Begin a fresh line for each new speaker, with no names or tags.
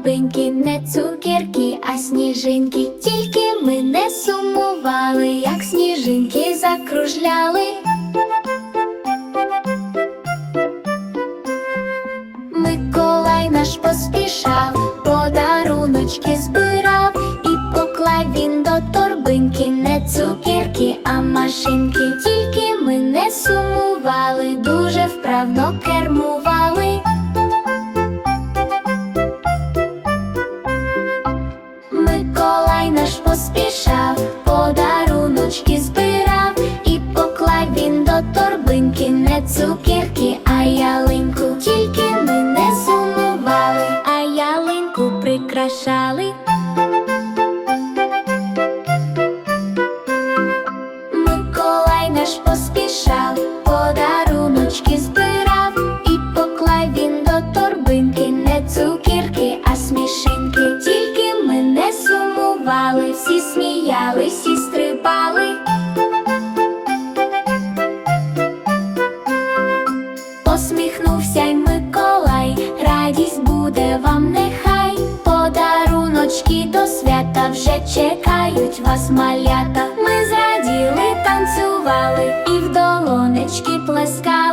драбинки, не цукерки, а сніжинки. Тільки ми не сумували, як сніжинки закружляли. Миколай наш поспішав, подаруночки збирав і поклав він до торбинки, не цукерки, а машинки. Тільки ми не сумували, дуже вправно кермували. Цукерки, а ялинку. Тільки ми не сумували, а ялинку прикрашали. Миколай наш поспішав, подаруночки збирав, і поклав він до торбинки не цукерки, а смішинки. Тільки ми не сумували, всі сміялись і. Вам нехай. Подаруночки до свята вже чекають вас, малята. Ми зраділи, танцювали і в долонечки плескали.